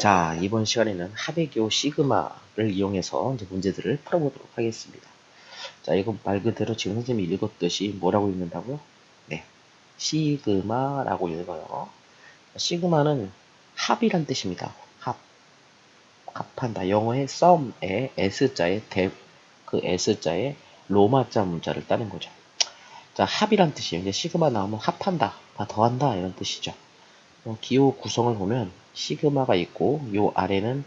자, 이번 시간에는 기호 시그마를 이용해서 이제 문제들을 풀어보도록 하겠습니다. 자, 이거 말 그대로 지금 선생님이 읽었듯이 뭐라고 읽는다고요? 네, 시그마라고 읽어요. 시그마는 합이란 뜻입니다. 합. 합한다. 영어의 sum에 s자에 대, 그 s자에 로마자 문자를 따는 거죠. 자, 합이란 뜻이에요. 이제 시그마 나오면 합한다, 다 더한다 이런 뜻이죠. 어, 기호 구성을 보면 시그마가 있고 요 아래는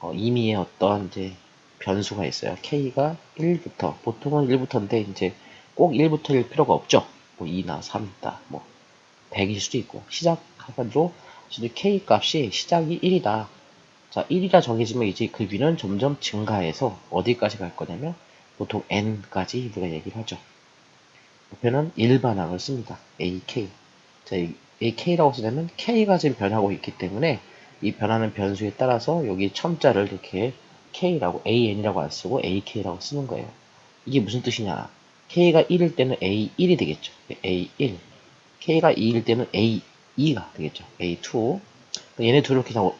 어, 임의의 어떤 이제 변수가 있어요. k가 1부터 보통은 1부터인데 이제 꼭 1부터일 필요가 없죠. 뭐 2나 3다 뭐 100일 수도 있고 이제 k 값이 시작이 1이다. 자 1이라 정해지면 이제 그 위는 점점 증가해서 어디까지 갈 거냐면 보통 n까지 우리가 얘기를 하죠. 옆에는 일반항을 씁니다. ak. 자, 이 k라고 쓰려면 k가 지금 변하고 있기 때문에 이 변하는 변수에 따라서 여기 첨자를 이렇게 k라고 an이라고 안 쓰고 ak라고 쓰는 거예요. 이게 무슨 뜻이냐? k가 1일 때는 a1이 되겠죠. a1. k가 2일 때는 a2가 되겠죠. a2. 얘네 둘을 이렇게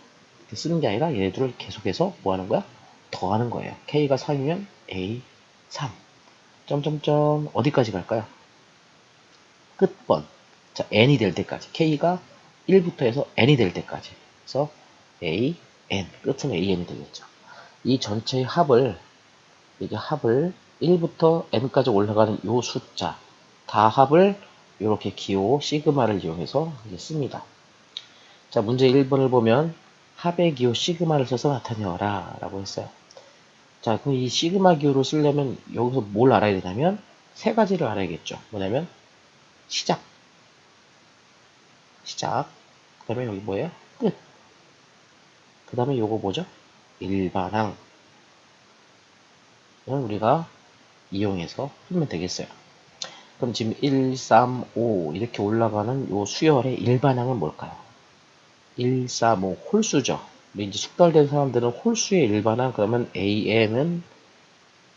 쓰는 게 아니라 얘네 둘을 계속해서 뭐 하는 거야? 더하는 거예요. k가 3이면 a3. 점점점 어디까지 갈까요? 끝번. 자, n이 될 때까지. k가 1부터 해서 n이 될 때까지. 그래서 a, n. 끝은 an이 되겠죠. 이 전체의 합을, 이게 합을 1부터 n까지 올라가는 요 숫자, 다 합을 이렇게 기호 시그마를 이용해서 씁니다. 자, 문제 1번을 보면 합의 기호 시그마를 써서 나타내어라 라고 했어요. 자, 그럼 이 시그마 기호를 쓰려면 여기서 뭘 알아야 되냐면 세 가지를 알아야겠죠. 뭐냐면 시작, 시작. 그 다음에 여기 뭐예요? 끝. 그 다음에 요거 뭐죠? 일반항. 이건 우리가 이용해서 풀면 되겠어요. 그럼 지금 1, 3, 5 이렇게 올라가는 요 수열의 일반항은 뭘까요? 1, 3, 5 홀수죠. 이제 숙달된 사람들은 홀수의 일반항 그러면 an은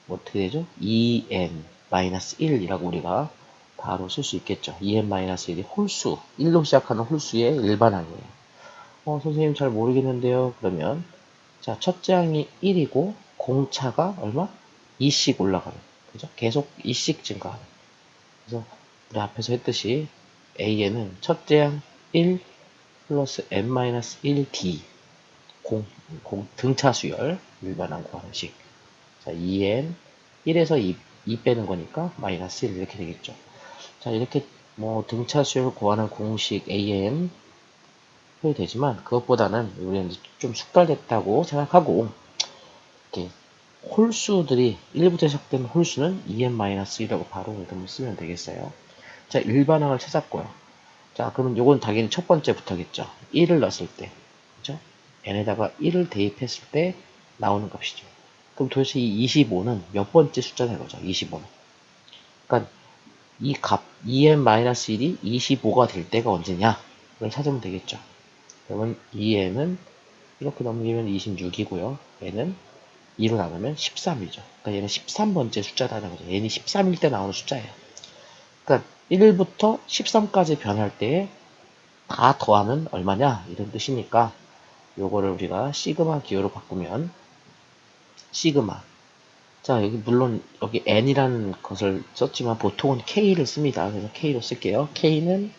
뭐 어떻게 되죠? 2n 1이라고 우리가 바로 쓸 수 있겠죠. 2n-1이 홀수, 1로 시작하는 홀수의 일반항이에요. 어, 선생님 잘 모르겠는데요. 그러면 자, 첫째 항이 1이고 공차가 얼마? 2씩 올라가는. 그죠? 계속 2씩 증가하는. 그래서 우리 앞에서 했듯이 a는 첫째 항 1 플러스 n-1d 공, 공, 등차 수열 일반항 구하식. 자, 2n 1에서 2, 2 빼는 거니까 마이너스 1 이렇게 되겠죠. 자, 이렇게 뭐 등차 수열 구하는 공식 AM 해도 되지만 그것보다는 우리는 좀 숙달됐다고 생각하고 이렇게 홀수들이 1부터 시작된 홀수는 2n-1이라고 바로 이름을 쓰면 되겠어요. 자, 일반항을 찾았고요. 자, 그러면 요건 당연히 첫 번째부터겠죠. 1을 넣었을 때. 그죠? n에다가 1을 대입했을 때 나오는 값이죠. 그럼 도대체 이 25는 몇 번째 숫자냐 이거죠. 25는. 그러니까 이 값, 2n-1이 25가 될 때가 언제냐? 를 찾으면 되겠죠. 그러면 2n은 이렇게 넘기면 26이고요. 얘는 2로 나누면 13이죠. 그러니까 얘는 13번째 숫자라는 거죠. 얘는 13일 때 나오는 숫자예요. 그러니까 1부터 13까지 변할 때에 다 더하면 얼마냐? 이런 뜻이니까 요거를 우리가 시그마 기호로 바꾸면 시그마 자, 여기 물론 여기 n이라는 것을 썼지만 보통은 k를 씁니다. 그래서 k로 쓸게요. k는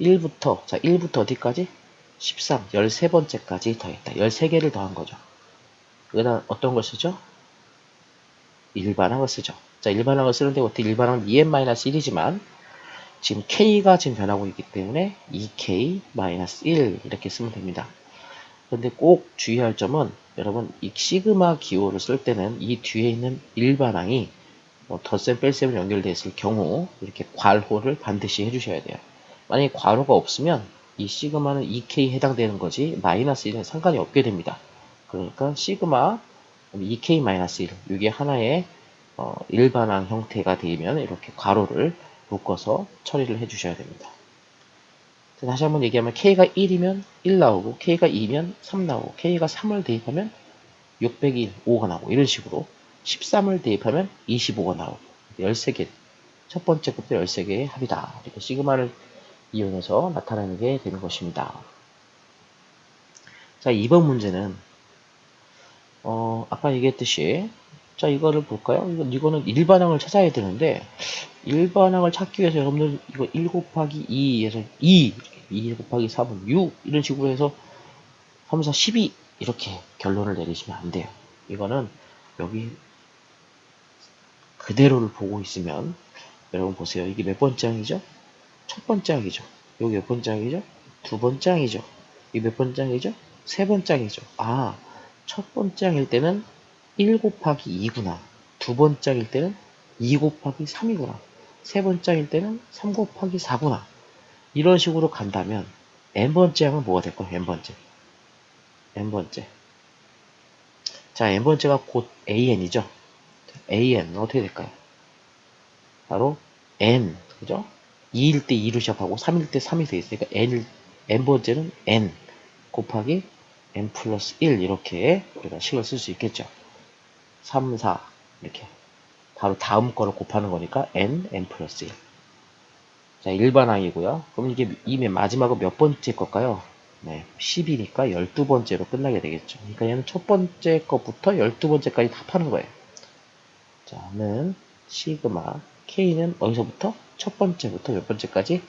1부터 자, 1부터 어디까지? 13, 13번째까지 더했다. 13개를 더한 거죠. 그다음 어떤 걸 쓰죠? 일반항을 쓰죠. 자, 일반항을 쓰는데 어떻게 일반항은 2n-1이지만 지금 k가 지금 변하고 있기 때문에 2k-1 이렇게 쓰면 됩니다. 그런데 꼭 주의할 점은 여러분 이 시그마 기호를 쓸 때는 이 뒤에 있는 일반항이 뭐 덧셈 뺄셈을 연결되어 있을 경우 이렇게 괄호를 반드시 해주셔야 돼요. 만약에 괄호가 없으면 이 시그마는 2K 해당되는 거지 마이너스 1은 상관이 없게 됩니다. 그러니까 시그마 2K 마이너스 1 이게 하나의 어, 일반항 형태가 되면 이렇게 괄호를 묶어서 처리를 해주셔야 됩니다. 다시 한번 얘기하면 K가 1이면 1 나오고 K가 2면 3 나오고 K가 3을 대입하면 601, 5가 나오고 이런 식으로 13을 대입하면 25가 나오고 13개 첫 번째 값도 13개의 합이다. 이렇게 시그마를 이용해서 나타내는 게 되는 것입니다. 자, 2번 문제는, 어, 아까 얘기했듯이, 자, 이거를 볼까요? 이거, 이거는 일반항을 찾아야 되는데, 일반항을 찾기 위해서 여러분들 이거 1 곱하기 2에서 2, 2 곱하기 3은 6, 이런 식으로 해서 3, 4, 12, 이렇게 결론을 내리시면 안 돼요. 이거는 여기 그대로를 보고 있으면, 여러분 보세요. 이게 몇 번째 항이죠? 첫 번째 항이죠. 여기 몇 번째 항이죠? 두 번째 항이죠. 이 몇 번째 항이죠? 세 번째 항이죠. 아, 첫 번째 항일 때는 1 곱하기 2구나. 두 번째 항일 때는 2 곱하기 3이구나. 세 번째 항일 때는 3 곱하기 4구나. 이런 식으로 간다면 n번째 항은 뭐가 될까요? n번째. n번째. 자, n번째가 곧 an이죠. an 어떻게 될까요? 바로 n, 그죠? 2일 때 2로 시작하고 3일 때 3이 돼 있으니까 n, n번째는 n 곱하기 n 플러스 1 이렇게 우리가 식을 쓸 수 있겠죠. 3, 4 이렇게 바로 다음 거를 곱하는 거니까 n, n 플러스 1. 자, 일반항이고요. 그럼 이게 이면 마지막은 몇 번째 걸까요? 네, 10이니까 12번째로 끝나게 되겠죠. 그러니까 얘는 첫 번째 것부터 12번째까지 다 파는 거예요. 자, 는 시그마 K는 어디서부터? 첫 번째부터 몇 번째까지?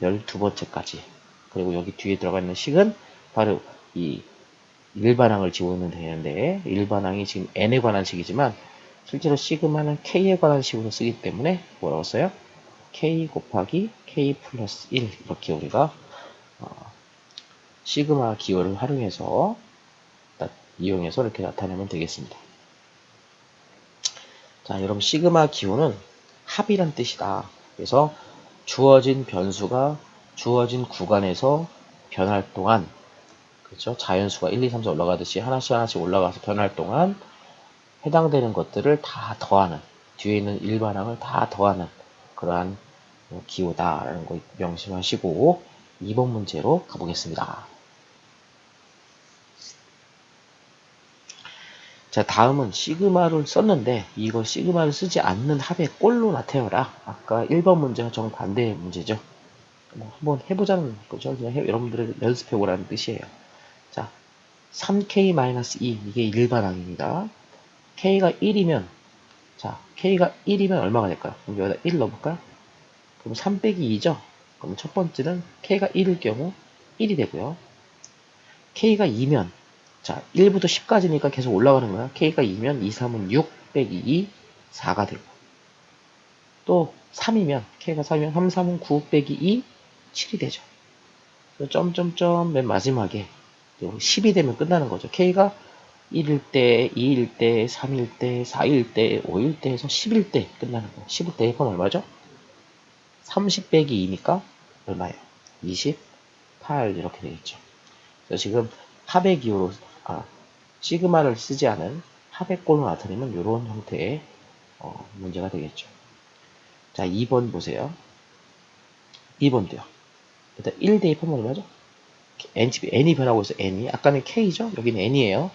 12번째까지. 그리고 여기 뒤에 들어가 있는 식은 바로 이 일반항을 집어넣으면 되는데 일반항이 지금 n에 관한 식이지만 실제로 시그마는 k에 관한 식으로 쓰기 때문에 뭐라고 써요? k 곱하기 k 플러스 1 이렇게 우리가 어, 시그마 기호를 활용해서 이용해서 이렇게 나타내면 되겠습니다. 자, 여러분 시그마 기호는 합이란 뜻이다. 그래서 주어진 변수가 주어진 구간에서 변할 동안 그렇죠? 자연수가 1, 2, 3, 4 올라가듯이 하나씩 하나씩 올라가서 변할 동안 해당되는 것들을 다 더하는 뒤에 있는 일반항을 다 더하는 그러한 기호다라는 거 명심하시고 2번 문제로 가보겠습니다. 자 다음은 시그마를 썼는데 이거 시그마를 쓰지 않는 합의 꼴로 나타내라 아까 1번 문제와 정반대의 문제죠 뭐 한번 해보자는 거죠 그냥 해, 여러분들이 연습해 보라는 뜻이에요 자 3k-2 이게 일반항입니다 k가 1이면 자 k가 1이면 얼마가 될까요 그럼 여기다 1 넣어볼까요 그럼 3 빼기 2죠 그럼 첫 번째는 k가 1일 경우 1이 되고요 k가 2면 자, 1부터 10까지니까 계속 올라가는 거야. K가 2면 2, 3은 6 빼기 2, 4가 되고. 또 3이면, K가 3이면 3, 3은 9 빼기 2, 7이 되죠. 점점점 맨 마지막에 10이 되면 끝나는 거죠. K가 1일 때, 2일 때, 3일 때, 4일 때, 5일 때 해서 10일 때 끝나는 거예요. 10일 때 1번 얼마죠? 30 빼기 2니까 얼마예요? 28 이렇게 되겠죠. 그래서 지금 합의 기호로 아, 시그마를 쓰지 않은 합의 꼴로 나타내면 이런 형태의 어, 문제가 되겠죠. 자, 2번 보세요. 2번도요. 일단 1 대입하면 얼마죠? N, n이 변하고 있어 n이. 아까는 k죠? 여기는 n이에요.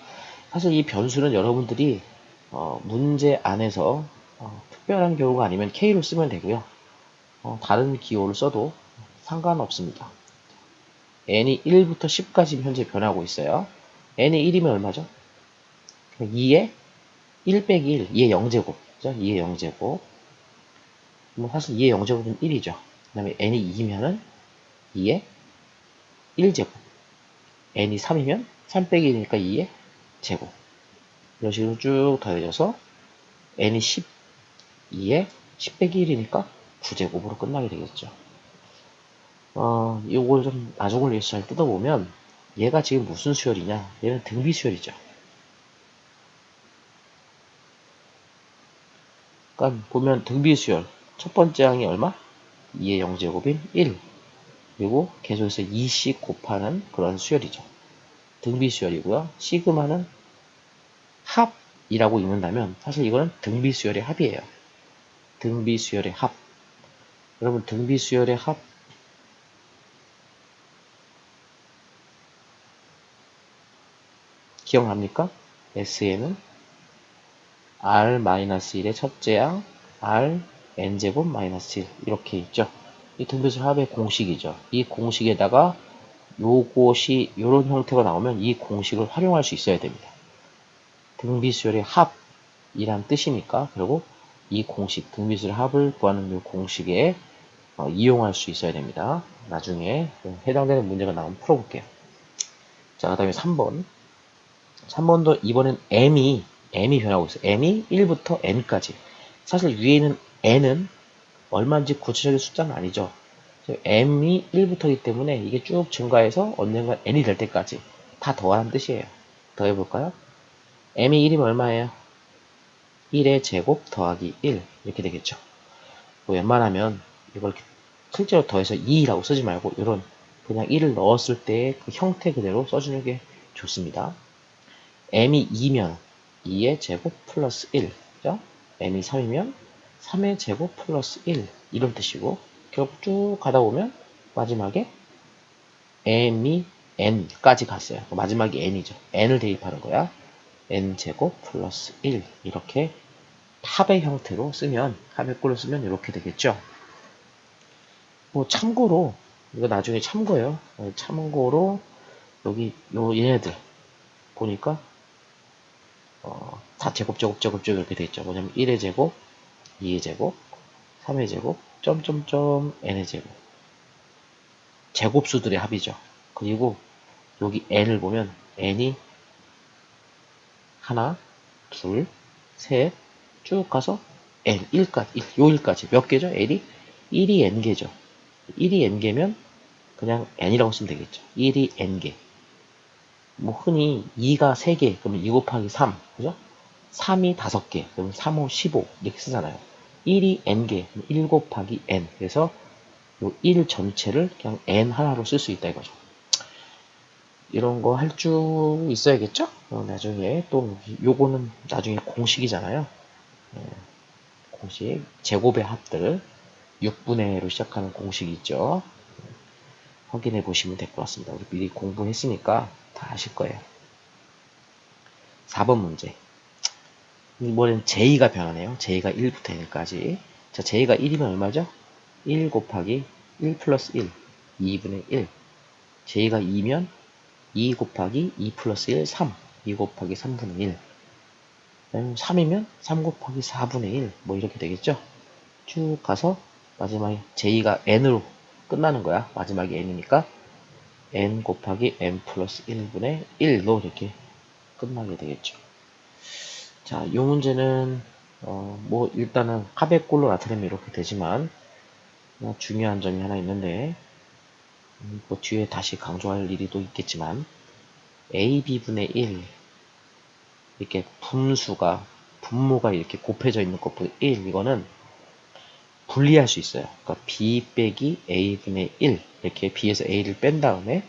사실 이 변수는 여러분들이 어, 문제 안에서 어, 특별한 경우가 아니면 k로 쓰면 되고요. 어, 다른 기호를 써도 상관없습니다. n이 1부터 10까지 현재 변하고 있어요. n이 1이면 얼마죠? 2에 1 빼기 1, 2의 0제곱. 그죠? 2의 0제곱. 뭐 사실 2의 0제곱은 1이죠. 그 다음에 n이 2면은 2의 1제곱. n이 3이면 3 빼기 1이니까 2의 제곱. 이런 식으로 쭉 더해져서 n이 10, 2에 10 빼기 1이니까 9제곱으로 끝나게 되겠죠. 어, 이걸 좀 나중을 위해서 잘 뜯어보면 얘가 지금 무슨 수열이냐? 얘는 등비 수열이죠. 그러니까 보면 등비 수열 첫 번째 항이 얼마? 2의 0제곱인 1 그리고 계속해서 2씩 곱하는 그런 수열이죠. 등비 수열이고요. 시그마는 합이라고 읽는다면 사실 이거는 등비 수열의 합이에요. 등비 수열의 합. 여러분 등비 수열의 합 기억납니까? SN은 R-1의 첫째 양 R n제곱 마이너스 1 이렇게 있죠. 이 등비수 합의 공식이죠. 이 공식에다가 요것이 요런 형태가 나오면 이 공식을 활용할 수 있어야 됩니다. 등비수열의 합이란 뜻이니까 그리고 이 공식 등비수열 합을 구하는 이 공식에 어, 이용할 수 있어야 됩니다. 나중에 해당되는 문제가 나오면 풀어볼게요. 자, 그 다음에 3번. 3번도 이번엔 m이, m이 변하고 있어요. m이 1부터 n까지. 사실 위에 있는 n은 얼마인지 구체적인 숫자는 아니죠. m이 1부터이기 때문에 이게 쭉 증가해서 언젠가 n이 될 때까지 다 더하는 뜻이에요. 더해볼까요? m이 1이면 얼마예요? 1의 제곱 더하기 1 이렇게 되겠죠. 뭐 웬만하면 이걸 실제로 더해서 2라고 쓰지 말고 이런 그냥 1을 넣었을 때 그 형태 그대로 써주는 게 좋습니다. m이 2면 2의 제곱 플러스 1 그죠? m이 3이면 3의 제곱 플러스 1 이런 뜻이고 결국 쭉 가다 보면 마지막에 m이 n까지 갔어요. 마지막이 n이죠. n을 대입하는 거야. n제곱 플러스 1 이렇게 합의 형태로 쓰면 합의 꼴로 쓰면 이렇게 되겠죠. 뭐 참고로 이거 나중에 참고요. 어, 참고로 여기 요 얘네들 보니까 어, 4제곱 제곱 제곱 제곱 이렇게 돼 있죠. 뭐냐면 1의 제곱, 2의 제곱, 3의 제곱, 점점점 n의 제곱. 제곱수들의 합이죠. 그리고 여기 n을 보면 n이 하나, 둘, 셋, 쭉 가서 n, 1까지, 1, 요 1까지. 몇 개죠? n이? 1이 n개죠. 1이 n개면 그냥 n이라고 쓰면 되겠죠. 1이 n개. 뭐 흔히 2가 3개, 그러면 2 곱하기 3, 그죠? 3이 5개, 그러면 3, 5, 15 이렇게 쓰잖아요. 1이 n개, 1 곱하기 n. 그래서 요1 전체를 그냥 n 하나로 쓸 수 있다 이거죠. 이런 거 할 줄 있어야겠죠? 어, 나중에 또 요거는 나중에 공식이잖아요. 예, 공식 제곱의 합들 6분의 1로 시작하는 공식이 있죠. 확인해 보시면 될 것 같습니다. 우리 미리 공부했으니까 다 아실 거예요. 4번 문제. 이번엔 j 가 변하네요. j가 1부터 n까지. 자, j가 1이면 얼마죠? 1 곱하기 1 플러스 1, 2분의 1. j가 2면 2 곱하기 2 플러스 1, 3. 2 곱하기 3분의 1. 3이면 3 곱하기 4분의 1. 뭐 이렇게 되겠죠? 쭉 가서 마지막에 j가 n으로 끝나는 거야. 마지막에 n이니까 n 곱하기 n 플러스 1분의 1로 이렇게 끝나게 되겠죠. 자, 이 문제는 어, 뭐 일단은 카백골로 나타내면 이렇게 되지만 뭐 중요한 점이 하나 있는데 음, 뭐 뒤에 다시 강조할 일이 또 있겠지만 ab분의 1 이렇게 분수가 분모가 이렇게 곱해져 있는 것보다 1 이거는 분리할 수 있어요. 그러니까 b 빼기 a분의 1 이렇게 b에서 a를 뺀 다음에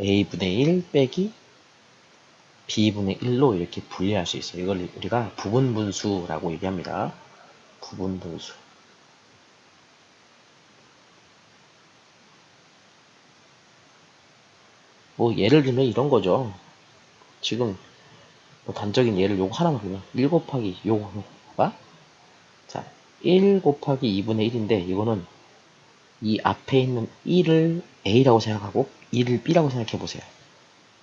a분의 1 빼기 b분의 1로 이렇게 분리할 수 있어요. 이걸 우리가 부분분수라고 얘기합니다. 부분분수. 뭐 예를 들면 이런 거죠. 지금 뭐 단적인 예를 요거 하나만 보면 1 곱하기 요거가 자, 1 곱하기 2분의 1인데 이거는 이 앞에 있는 1을 A라고 생각하고 2를 B라고 생각해 보세요.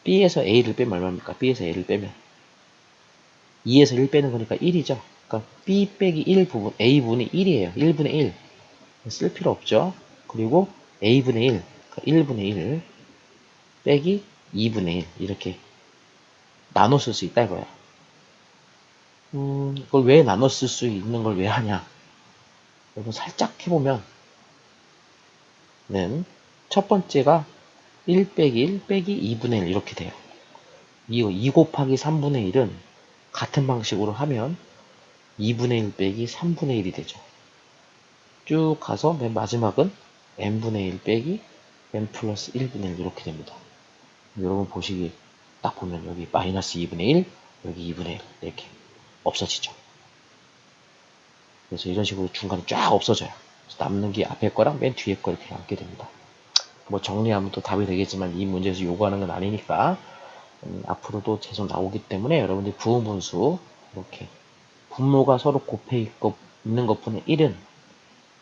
B에서 A를 빼면 얼마입니까? B에서 A를 빼면 2에서 1 빼는 거니까 1이죠. 그러니까 B 빼기 1 부분, A분이 1이에요. 1분의 1. 쓸 필요 없죠. 그리고 A분의 1, 그러니까 1분의 1 빼기 2분의 1 이렇게 나눠 쓸 수 있다 이거야. 음, 이걸 왜 나눠 쓸 수 있는 걸 왜 하냐? 여러분 살짝 해보면 첫 번째가 1 빼기 1 빼기 2분의 1 이렇게 돼요. 이거 2 곱하기 3분의 1은 같은 방식으로 하면 2분의 1 빼기 3분의 1이 되죠. 쭉 가서 맨 마지막은 n분의 1 빼기 n 플러스 1분의 1 이렇게 됩니다. 여러분 보시기 딱 보면 여기 마이너스 2분의 1 여기 2분의 1 이렇게 없어지죠. 그래서 이런 식으로 중간에 쫙 없어져요. 남는 게 앞에 거랑 맨 뒤에 거 이렇게 남게 됩니다. 뭐 정리하면 또 답이 되겠지만 이 문제에서 요구하는 건 아니니까 음, 앞으로도 계속 나오기 때문에 여러분들이 부분분수 이렇게 분모가 서로 곱해 있고 있는 것분의 1은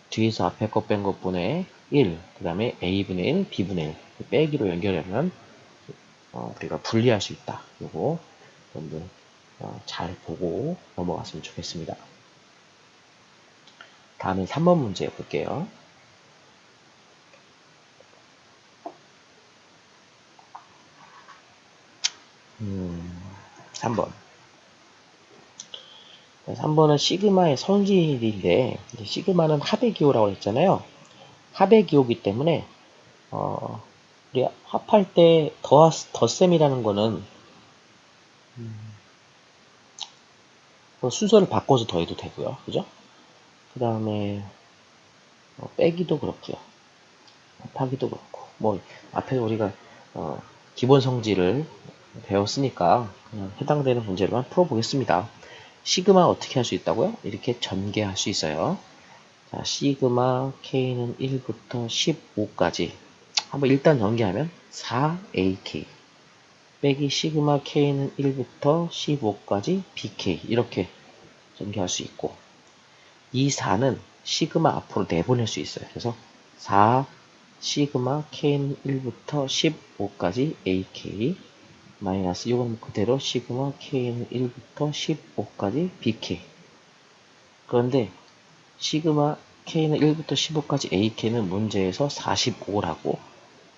뒤에서 앞에 거뺀 것분의 1, 그 다음에 a분의 1, b분의 1 빼기로 연결하면 어, 우리가 분리할 수 있다. 요거 여러분들 어, 잘 보고 넘어갔으면 좋겠습니다. 다음에 3번 문제 볼게요. 음, 3번. 3번은 시그마의 성질인데 시그마는 합의 기호라고 했잖아요. 합의 기호기 때문에 어, 우리 합할 때 더, 덧셈이라는 거는 음, 뭐 순서를 바꿔서 더해도 되고요. 그죠? 그 다음에 어, 빼기도 그렇고요. 곱하기도 그렇고 뭐 앞에 우리가 어, 기본 성질을 배웠으니까 해당되는 문제로만 풀어보겠습니다. 시그마 어떻게 할 수 있다고요? 이렇게 전개할 수 있어요. 자, 시그마 k는 1부터 15까지 한번 일단 전개하면 4ak 빼기 시그마 k는 1부터 15까지 bk 이렇게 전개할 수 있고 이 4는 시그마 앞으로 내보낼 수 있어요. 그래서 4 시그마 k는 1부터 15까지 ak 마이너스 이건 그대로 시그마 k는 1부터 15까지 bk 그런데 시그마 k는 1부터 15까지 ak는 문제에서 45라고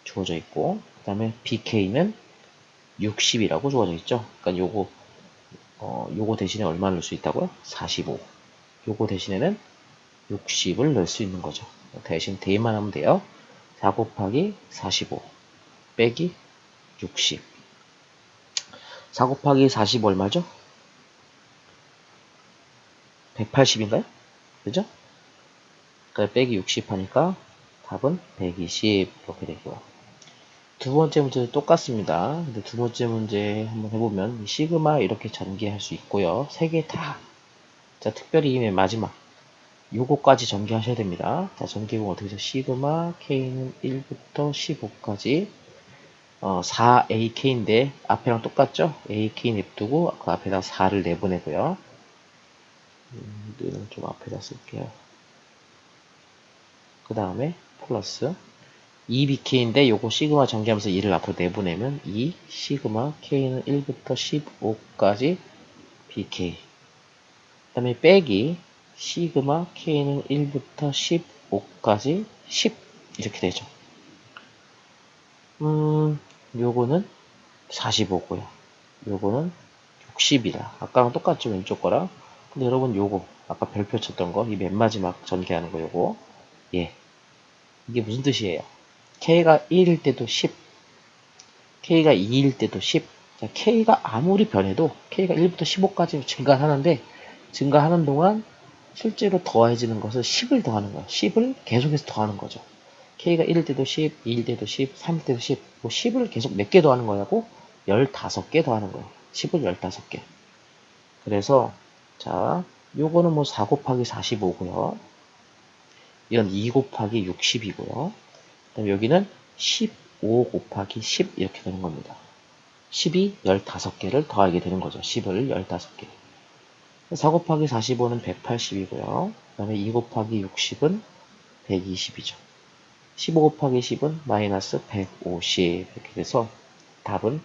주어져 있고 그 다음에 bk는 60이라고 주어져 있죠. 그러니까 요거 어, 요거 대신에 얼마 넣을 수 있다고요? 45 요거 대신에는 60을 넣을 수 있는 거죠. 대신 대입만 하면 돼요. 4 곱하기 45 빼기 60 4 곱하기 40 얼마죠? 180인가요? 그죠? 그러니까 빼기 60 하니까 답은 120 이렇게 되고요. 두 번째 문제도 똑같습니다. 근데 두 번째 문제 한번 해보면 시그마 이렇게 전개할 수 있고요. 세 개 다. 자, 특별히 맨 마지막 요거까지 전개하셔야 됩니다. 자, 전개해보면 어떻게 되죠? 시그마 K는 1부터 15까지 어, 4ak인데 앞에랑 똑같죠? ak 냅두고 그 앞에다 4를 내보내고요. 음, 는 좀 앞에다 쓸게요. 그 다음에 플러스 2bk인데 요거 시그마 전개하면서 2를 앞으로 내보내면 2 시그마 k는 1부터 15까지 bk 그 다음에 빼기 시그마 k는 1부터 15까지 10 이렇게 되죠. 음, 요거는 45고요. 요거는 60이다. 아까랑 똑같죠, 왼쪽 거랑. 근데 여러분 요거, 아까 별표 쳤던 거, 이 맨 마지막 전개하는 거 요거. 예. 이게 무슨 뜻이에요? K가 1일 때도 10, K가 2일 때도 10. 자, K가 아무리 변해도 K가 1부터 15까지 증가하는데, 증가하는 동안 실제로 더해지는 것을 10을 더하는 거예요. 10을 계속해서 더하는 거죠. K가 1일 때도 10, 2일 때도 10, 3일 때도 10, 뭐 10을 계속 몇 개 더하는 거냐고? 15개 더하는 거예요. 10을 15개. 그래서, 자, 요거는 뭐 4 곱하기 45고요. 이건 2 곱하기 60이고요. 그다음 여기는 15 곱하기 10 이렇게 되는 겁니다. 10이 15개를 더하게 되는 거죠. 10을 15개. 4 곱하기 45는 180이고요. 그 다음에 2 곱하기 60은 120이죠. 15 곱하기 10은 마이너스 150 이렇게 돼서 답은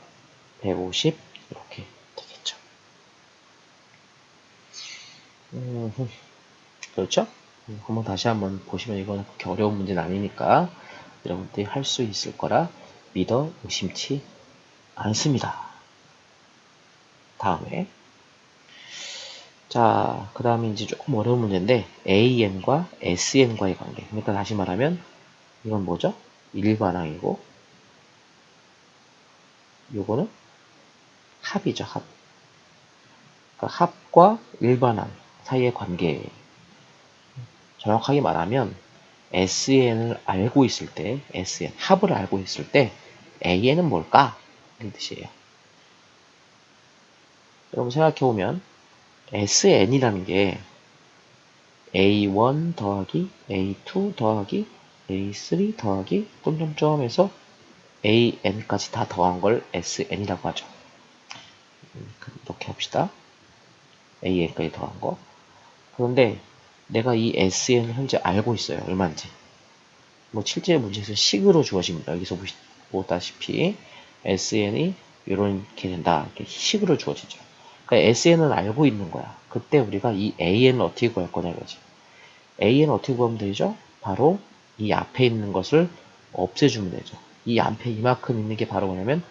150 이렇게 되겠죠. 음, 그렇죠? 음, 한번 다시 한번 보시면 이거는 그렇게 어려운 문제는 아니니까 여러분들이 할 수 있을 거라 믿어 의심치 않습니다. 다음에 자, 그 다음에 이제 조금 어려운 문제인데 AN과 SN과의 관계. 그러니까 다시 말하면 이건 뭐죠? 일반항이고 요거는 합이죠, 합. 그러니까 합과 일반항 사이의 관계. 정확하게 말하면 SN을 알고 있을 때, SN, 합을 알고 있을 때 AN은 뭘까? 이런 뜻이에요. 여러분 생각해보면 SN이라는 게 A1 더하기 A2 더하기 A3 더하기 점점점 해서 AN까지 다 더한 걸 SN이라고 하죠. 음, 이렇게 합시다. AN까지 더한 거. 그런데 내가 이 SN을 현재 알고 있어요. 얼마인지. 뭐 실제 문제에서 식으로 주어집니다. 여기서 보다시피 SN이 이렇게 된다. 이렇게 식으로 주어지죠. 그러니까 SN은 알고 있는 거야. 그때 우리가 이 AN을 어떻게 구할 거냐 이거지. AN 어떻게 구하면 되죠? 바로 이 앞에 있는 것을 없애주면 되죠. 이 앞에 이만큼 있는 게 바로 뭐냐면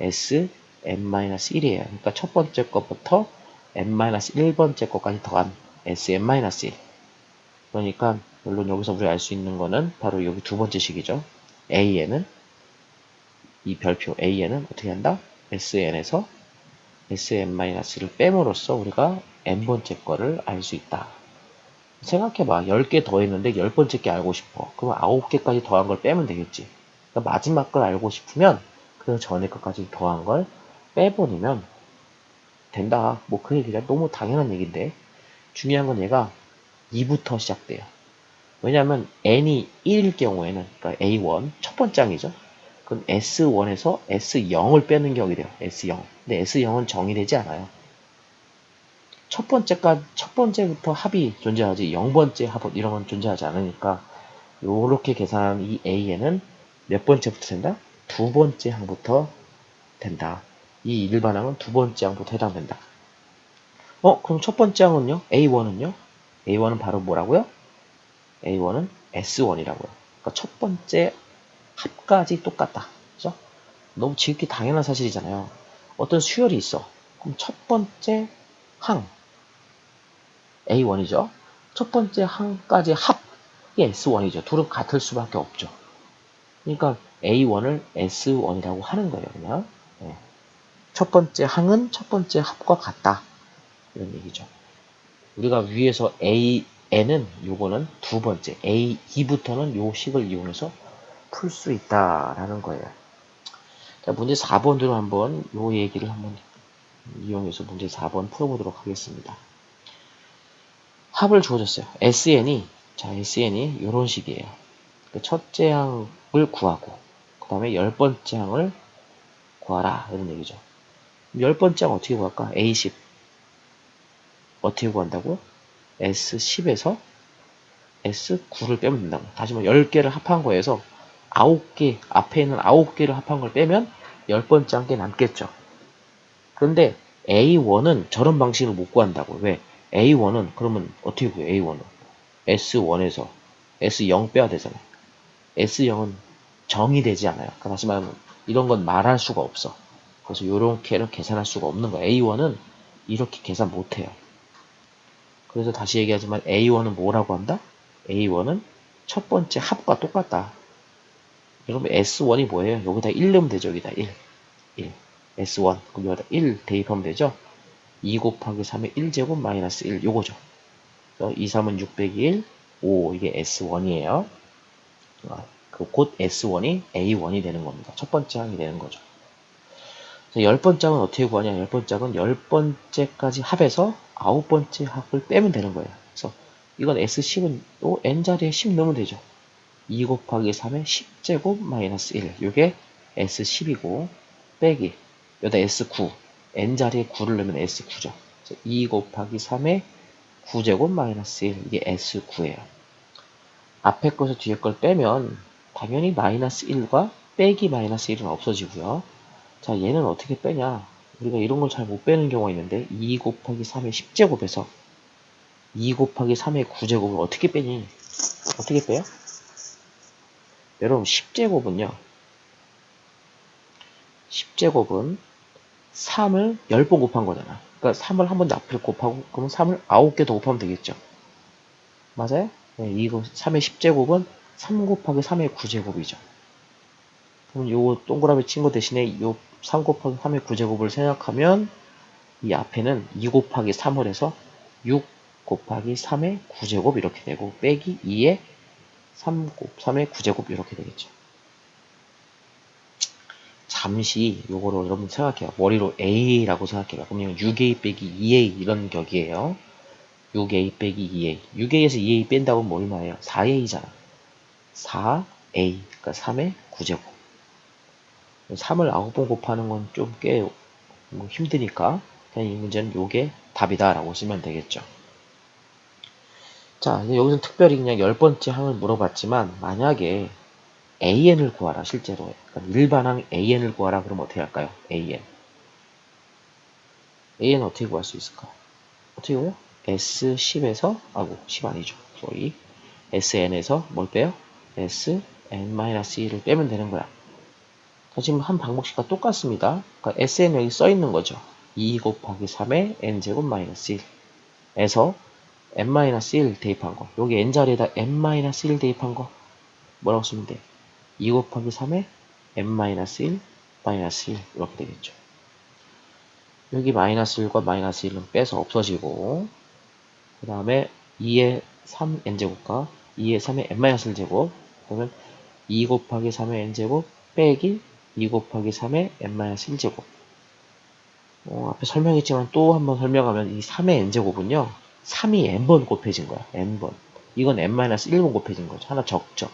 S n-1이에요. 그러니까 첫 번째 것부터 n-1번째 것까지 더한 sn-1. 그러니까 물론 여기서 우리가 알수 있는 거는 바로 여기 두 번째 식이죠. an은 이 별표 an은 어떻게 한다? sn에서 sn-를 빼므로써 우리가 n번째 거를 알 수 있다. 생각해봐. 10개 더 했는데 10번째 게 알고 싶어. 그럼 9개까지 더한 걸 빼면 되겠지. 그러니까 마지막 걸 알고 싶으면 그 전에 것까지 더한 걸 빼버리면 된다. 뭐 그 얘기가 너무 당연한 얘기인데 중요한 건 얘가 2부터 시작돼요. 왜냐하면 n이 1일 경우에는 그러니까 A1 첫 번째 항이죠. 그럼 S1에서 S0을 빼는 격이 돼요. S0. 근데 S0은 정의되지 않아요. 첫 번째까 첫 번째부터 합이 존재하지 0번째 합 이런 건 존재하지 않으니까 이렇게 계산한 이 A에는 몇 번째부터 된다? 두 번째 항부터 된다. 이 일반항은 두 번째 항부터 해당된다. 어, 그럼 첫 번째 항은요? A1은요? A1은 바로 뭐라고요? A1은 S1이라고요. 그러니까 첫 번째 합까지 똑같다. 그죠? 너무 지극히 당연한 사실이잖아요. 어떤 수열이 있어. 그럼 첫 번째 항 A1이죠. 첫 번째 항까지 합이 S1이죠. 둘은 같을 수밖에 없죠. 그러니까 A1을 S1이라고 하는 거예요. 그냥. 네. 첫 번째 항은 첫 번째 합과 같다. 이런 얘기죠. 우리가 위에서 AN은 요거는 두 번째 A2부터는 요 식을 이용해서 풀 수 있다라는 거예요. 자, 문제 4번으로 한번 요 얘기를 한번 이용해서 문제 4번 풀어보도록 하겠습니다. 합을 주어졌어요. SN이 자 SN이 이런 식이에요. 그 첫째 항을 구하고 그 다음에 열 번째 항을 구하라 이런 얘기죠. 열 번째 항 어떻게 구할까? A10 어떻게 구한다고? S10에서 S9를 빼면 된다고. 다시 말 10개를 합한 거에서 9개, 앞에 있는 9개를 합한 걸 빼면 10번째 한개 남겠죠. 그런데 A1은 저런 방식을 못 구한다고. 왜? A1은 그러면 어떻게 구해요? A1은 S1에서 S0 빼야 되잖아요. S0은 정의되지 않아요. 그러니까 다시 말하면 이런 건 말할 수가 없어. 그래서 이렇게는 계산할 수가 없는 거예요. A1은 이렇게 계산 못해요. 그래서 다시 얘기하지만 A1은 뭐라고 한다? A1은 첫 번째 합과 똑같다. 여러분 S1이 뭐예요? 여기다 1 넣으면 되죠. 여기다 1. 1. S1. 그럼 여기다 1 대입하면 되죠. 2 곱하기 3의 1제곱 마이너스 1 요거죠. 2, 3은 6 0 1, 5 이게 S1이에요. 그곧 S1이 A1이 되는 겁니다. 첫 번째 항이 되는 거죠. 열 번째 항은 어떻게 구하냐? 열 번째 항은 열 번째까지 합해서 아홉 번째 합을 빼면 되는 거예요. 그래서 이건 S10은 또 N자리에 10 넣으면 되죠. 2 곱하기 3의 10제곱 마이너스 1. 이게 S10이고 빼기 여기다 S9 N자리에 9를 넣으면 S9죠. 2 곱하기 3의 9제곱 마이너스 1 이게 S9예요. 앞에 것을 뒤에 걸 빼면 당연히 마이너스 1과 빼기 마이너스 1은 없어지고요. 자 얘는 어떻게 빼냐 우리가 이런 걸 잘 못 빼는 경우가 있는데 2 곱하기 3의 10제곱에서 2 곱하기 3의 9제곱을 어떻게 빼니 어떻게 빼요? 여러분 10제곱은요 10제곱은 3을 10번 곱한 거잖아 그러니까 3을 한 번 더 앞을 곱하고 그러면 3을 9개 더 곱하면 되겠죠 맞아요? 네, 이거 3의 10제곱은 3 곱하기 3의 9제곱이죠 그럼 요 동그라미 친 거 대신에 요 3 곱하기 3의 9제곱을 생각하면 이 앞에는 2 곱하기 3을 해서 6 곱하기 3의 9제곱 이렇게 되고 빼기 2의 3 곱 3의 9제곱 이렇게 되겠죠. 잠시 요거로 여러분 생각해요. 머리로 A라고 생각해요. 그러면 6A 빼기 2A 이런 격이에요. 6A 빼기 2A. 6A에서 2A 뺀다고 하면 얼마예요? 4A잖아. 4A. 그러니까 3의 9제곱. 3을 9번 곱하는 건 좀꽤뭐 힘드니까 그냥 이 문제는 요게 답이다 라고 쓰면 되겠죠. 자 여기서 특별히 그냥 열 번째 항을 물어봤지만 만약에 AN을 구하라 실제로 그러니까 일반항 AN을 구하라 그러면 어떻게 할까요? AN AN 어떻게 구할 수 있을까? 어떻게 구해요? S10에서 아고 10 아니죠 sorry SN에서 뭘 빼요? SN-1을 빼면 되는 거야 자, 지금 한 방법씩과 똑같습니다 그러니까 SN 여기 써 있는 거죠 2 곱하기 3의 N제곱 마이너스 1 에서 n-1 대입한 거 여기 n자리에다 n-1 대입한 거 뭐라고 쓰면 돼? 2 곱하기 3에 n-1 마이너스 1 이렇게 되겠죠. 여기 마이너스 1과 마이너스 1은 빼서 없어지고 그 다음에 2의 3 n제곱과 2의 3의 n-1제곱 그러면 2 곱하기 3의 n제곱 빼기 2 곱하기 3의 n-1제곱. 어, 앞에 설명했지만 또 한번 설명하면 이 3의 n제곱은요 3이 n번 곱해진 거야 n번. 이건 n-1번 곱해진 거죠. 하나 적죠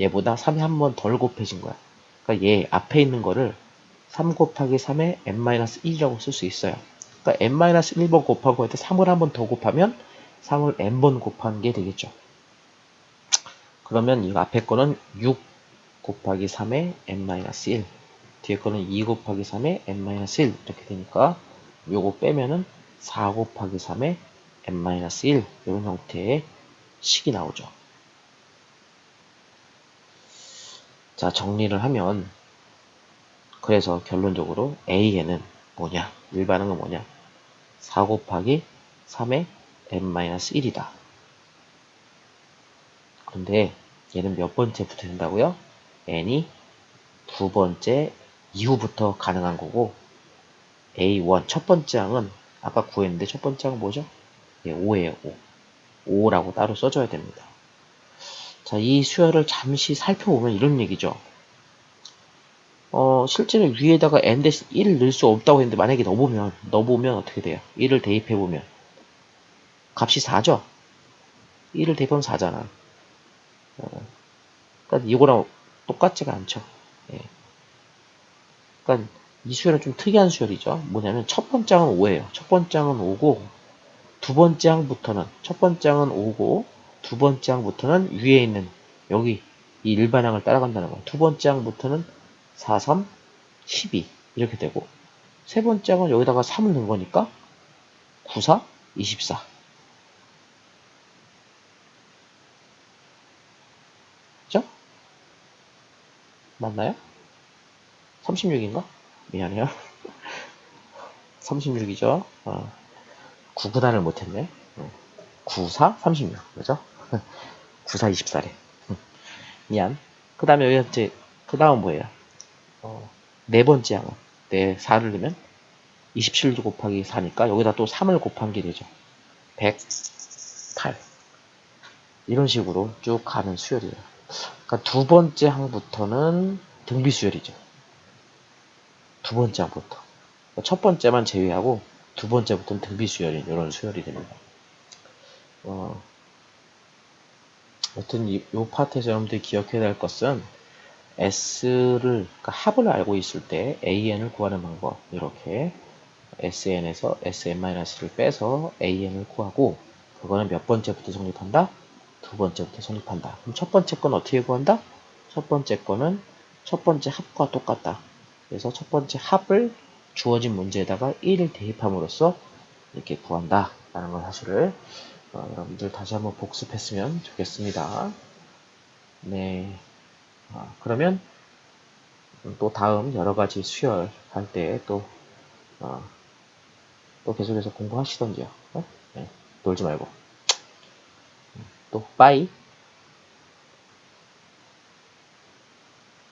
얘보다 3이 한 번 덜 곱해진 거야. 그러니까 얘 앞에 있는 거를 3 곱하기 3의 n-1이라고 쓸 수 있어요. 그러니까 n-1번 곱하고 해도 3을 한 번 더 곱하면 3을 n번 곱한 게 되겠죠. 그러면 이 앞에 거는 6 곱하기 3의 n-1 뒤에 거는 2 곱하기 3의 n-1 이렇게 되니까 요거 빼면은 4 곱하기 3의 n-1 이런 형태의 식이 나오죠. 자 정리를 하면 그래서 결론적으로 A에는 뭐냐 일반항은 뭐냐 4 곱하기 3의 n-1이다. 그런데 얘는 몇 번째부터 된다고요? n이 두 번째 이후부터 가능한 거고 A1 첫 번째 항은 아까 구했는데 첫 번째 항은 뭐죠? 예, 5예요. 5. 5라고 따로 써줘야 됩니다. 자, 이 수열을 잠시 살펴보면 이런 얘기죠. 어, 실제로 위에다가 n 대신 1을 넣을 수 없다고 했는데 만약에 넣어보면 넣어보면 어떻게 돼요? 1을 대입해보면 값이 4죠? 1을 대입하면 4잖아. 어, 그러니까 이거랑 똑같지가 않죠. 예. 그러니까 이 수열은 좀 특이한 수열이죠. 뭐냐면 첫 번째 항은 5예요. 첫 번째 항은 5고 두 번째 항부터는 첫 번째 항은 5고 두 번째 항부터는 위에 있는 여기 이 일반 항을 따라간다는 거예요. 두 번째 항부터는 4, 3, 12 이렇게 되고 세 번째 항은 여기다가 3을 넣은 거니까 9, 4, 24 그죠? 맞나요? 36인가? 미안해요. 36이죠. 어, 9구단을 못했네. 9, 4, 36. 그죠? 9, 4, 24래. 미안. 그 다음에 여기 이제, 그 다음 뭐예요? 어, 네 번째 항은, 네, 4를 넣으면 27 곱하기 4니까 여기다 또 3을 곱한 게 되죠. 108. 이런 식으로 쭉 가는 수열이에요. 그러니까 두 번째 항부터는 등비 수열이죠. 두 번째 항부터. 첫 번째만 제외하고 두 번째부터는 등비 수열인 이런 수열이 됩니다. 어, 여튼 이, 이 파트에서 여러분들이 기억해야 될 것은 S를 그러니까 합을 알고 있을 때 AN을 구하는 방법 이렇게 SN에서 SN-를 빼서 AN을 구하고 그거는 몇 번째부터 성립한다? 두 번째부터 성립한다. 그럼 첫 번째 건 어떻게 구한다? 첫 번째 거는 첫 번째 합과 똑같다. 그래서 첫 번째 합을 주어진 문제에다가 1을 대입함으로써 이렇게 구한다. 라는 걸 사실을 어, 여러분들 다시 한번 복습했으면 좋겠습니다. 네. 아, 그러면 또 다음 여러 가지 수열 할 때 또, 어, 또 계속해서 공부하시던지요. 어? 네. 놀지 말고. 또, 빠이.